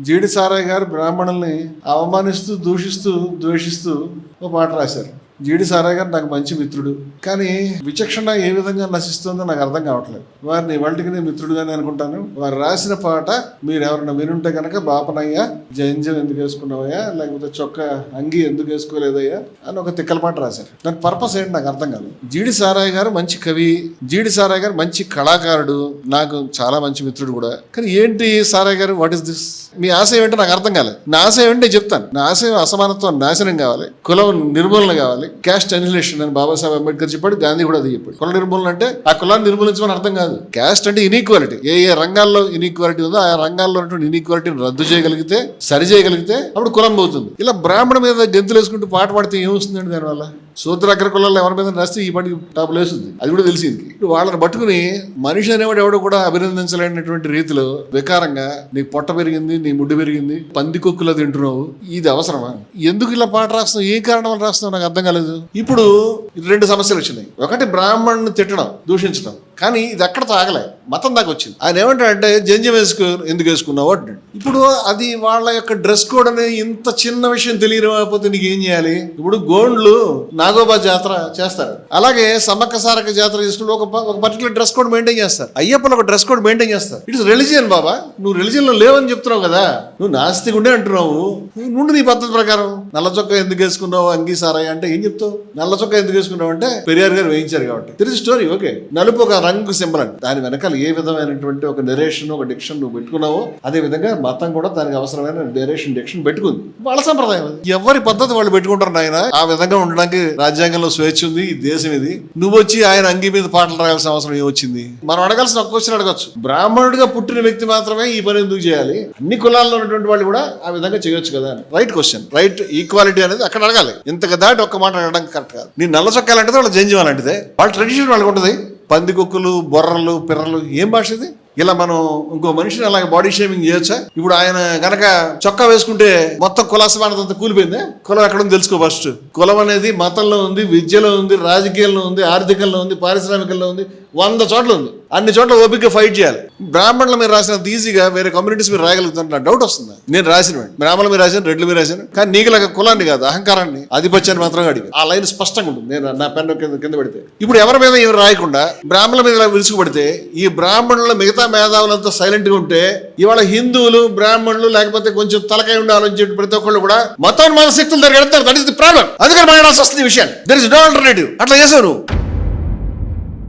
జీడి సారయ్య గారు బ్రాహ్మణుల్ని అవమానిస్తూ దూషిస్తూ ద్వేషిస్తూ ఒక పాట రాశారు. జీడి సారా గారు నాకు మంచి మిత్రుడు. కానీ విచక్షణ ఏ విధంగా నశిస్తుందో నాకు అర్థం కావట్లేదు. వారిని ఇవాళకి నేను మిత్రుడుగానే అనుకుంటాను. వారు రాసిన పాట మీరు ఎవరైనా వినుంటే కనుక బాపనయ్యా జయంజం ఎందుకు వేసుకున్నావయ్యా? లేకపోతే చొక్క అంగి ఎందుకు వేసుకోలేదయ్యా? అని ఒక తిక్కల పాట రాశారు. దాని పర్పస్ ఏంటి నాకు అర్థం కాదు జీడి సారాయ్ గారు మంచి కవి. జీడి సారయ్య గారు మంచి కళాకారుడు. నాకు చాలా మంచి మిత్రుడు కూడా. కానీ ఏంటి సారాయ్ గారు? వాట్ ఇస్ దిస్ మీ ఆశయం ఏంటో నాకు అర్థం కాలేదు. నా ఆశయం ఏంటో? చెప్తాను. నా ఆశయం అసమానత్వం నాశనం కావాలి. కులం నిర్మూలన కావాలి. క్యాస్ట్ అనిలేషన్ అని బాబాసాహెబ్ అంబేద్కర్ చెప్పాడు గాంధీ కూడా అది చెప్పాడు. కుల నిర్మూలన అంటే ఆ కులాన్ని నిర్మూలించమని అర్థం కాదు. క్యాస్ట్ అంటే ఇనీక్వాలిటీ ఏ ఏ రంగాల్లో ఇనీక్వాలిటీ ఉందో ఆ రంగాల్లో ఉన్నటువంటి ఇనీక్వాలిటీని రద్దు చేయగలిగితే సరి చేయగలిగితే అప్పుడు కులం పోతుంది. ఇలా బ్రాహ్మణ మీద గెంతులు వేసుకుంటూ పాట పాడితే ఏమొస్తుందండి దానివల్ల? సూత్ర అగ్ర కులాల్లో ఎవరి మీద రాస్తే ఈ పండుగ టాప్ లేస్తుంది. అది కూడా తెలిసింది. ఇప్పుడు వాళ్ళని పట్టుకుని మనిషి అనేవాడు ఎవడు కూడా అభినందించలేనటువంటి రీతిలో వికారంగా నీ పొట్ట పెరిగింది నీ ముడ్డు పెరిగింది పంది కుక్కులో తింటున్నావు. ఇది అవసరమా? ఎందుకు ఇలా పాట రాస్తున్నావు? ఏ కారణం వల్ల రాస్తున్నావు? నాకు అర్థం కాలేదు. ఇప్పుడు రెండు సమస్యలు వచ్చినాయి. ఒకటి బ్రాహ్మణ్ని తిట్టడం దూషించడం. కానీ ఇది ఎక్కడ తాగలే. మతం దాకా వచ్చింది. ఆయన ఏమంటాడంటే జంజం వేసుకో ఎందుకు వేసుకున్నావు అంటాడు ఇప్పుడు అది వాళ్ళ యొక్క డ్రెస్ కోడ్ అనే ఇంత చిన్న విషయం తెలియకపోతే నీకు ఏం చేయాలి? ఇప్పుడు గోండ్లు నాగోబా జాతర చేస్తారు. అలాగే సమ్మక్క సారక జాతర చేసుకుంటూ ఒక ఒక పర్టికులర్ డ్రెస్ కోడ్ మెయింటైన్ చేస్తారు. అయ్యప్పలు ఒక డ్రెస్ కోడ్ మెయింటైన్ చేస్తారు. ఇట్స్ రిలీజియన్ బాబా. నువ్వు రిలీజియన్లో లేవని చెప్తున్నావు కదా. నువ్వు నాస్తికుండే అంటున్నావు. నుండి నీ పద్ధతి ప్రకారం. నల్ల చొక్క ఎందుకు వేసుకున్నావు అంగీ సారయ్య అంటే ఏం చెప్తావు? నల్ల చొక్క ఎందుకు వేసుకున్నావు అంటే పెరియార్ గారు వేయించారు కాబట్టి. తెలిసి స్టోరీ ఓకే నలుపు ఒక రంగు సింబల్ అండి దాని వెనకాల ఏ విధమైనటువంటి ఒక నెరేషన్ ఒక డిక్షన్ నువ్వు పెట్టుకున్నావో అదే విధంగా మతం కూడా దానికి అవసరమైన నెరేషన్ డిక్షన్ పెట్టుకుంది. వాళ్ళ సంప్రదాయం ఎవరి పద్ధతి వాళ్ళు పెట్టుకుంటారు నాయన ఆ విధంగా ఉండడానికి రాజ్యాంగంలో స్వేచ్ఛ ఉంది ఈ దేశం ఇది. నువ్వు వచ్చి ఆయన అంగి మీద పాటలు రాయాల్సిన అవసరం ఏమొచ్చింది? మనం అడగాల్సిన ఒక క్వశ్చన్ అడగచ్చు. బ్రాహ్మణుడిగా పుట్టిన వ్యక్తి మాత్రమే ఈ పని ఎందుకు చేయాలి? అన్ని కులాల్లో ఉన్నటువంటి వాళ్ళు కూడా ఆ విధంగా చేయొచ్చు కదా రైట్ క్వశ్చన్ రైట్ ఈక్వాలిటీ అనేది అక్కడ అడగాలి. ఇంతకు దాటి ఒక్క మాట అడగడం కరెక్ట్ కాదు. నీ నల్ల చొక్కాలంటే వాళ్ళ జంజం వాళ్ళ ట్రెడిషన్ వాళ్ళకి ఉంటుంది పందికొక్కులు బొర్రలు పిర్రలు ఏం భాష ఇది? ఇలా మనం ఇంకో మనిషిని అలాగే బాడీ షేమింగ్ చేయొచ్చా? ఇప్పుడు ఆయన గనక చొక్కా వేసుకుంటే మొత్తం కులాసమానత కూలిపోయిందే? కులం ఎక్కడుంది తెలుసుకో ఫస్ట్ కులం అనేది మతంలో ఉంది విద్యలో ఉంది రాజకీయాల్లో ఉంది ఆర్థికంలో ఉంది పారిశ్రామికంలో ఉంది వంద చోట్ల ఉంది. అన్ని చోట్ల ఓపిక ఫైట్ చేయాలి. బ్రాహ్మణుల మీద రాసినంత ఈజీగా వేరే కమ్యూనిటీస్ మీరు రాయగలుగుతాను నాకు డౌట్ వస్తుంది. నేను రాసిన బ్రాహ్మణుల మీద రాశాను రెడ్లు మీద రాశాను. కానీ నీకులాగా కులాన్ని కాదు అహంకారాన్ని ఆధిపత్యాన్ని మాత్రం అడిగి ఆ లైన్ స్పష్టంగా ఉంటుంది. నేను నా పెన్ను కింద కింద పెడితే. ఇప్పుడు ఎవరి మీద ఏమి రాయకుండా బ్రాహ్మణుల మీద విరుచుకుపడితే ఈ బ్రాహ్మణుల మిగతా మేధావులంతా సైలెంట్గా ఉంటే ఇవాళ హిందువులు బ్రాహ్మణులు లేకపోతే కొంచెం తలకాయ ఉండాలని చెప్పి ప్రతి ఒక్కళ్ళు కూడా మతోన్మాద శక్తులు దగ్గర దట్ ఇస్ ది ప్రాబ్లం అందుకని మాట్లాడాల్సి వస్తుంది విషయాన్ని. దర్ ఇస్ నో ఆల్టర్నేటివ్ అట్లా చేసావు నువ్వు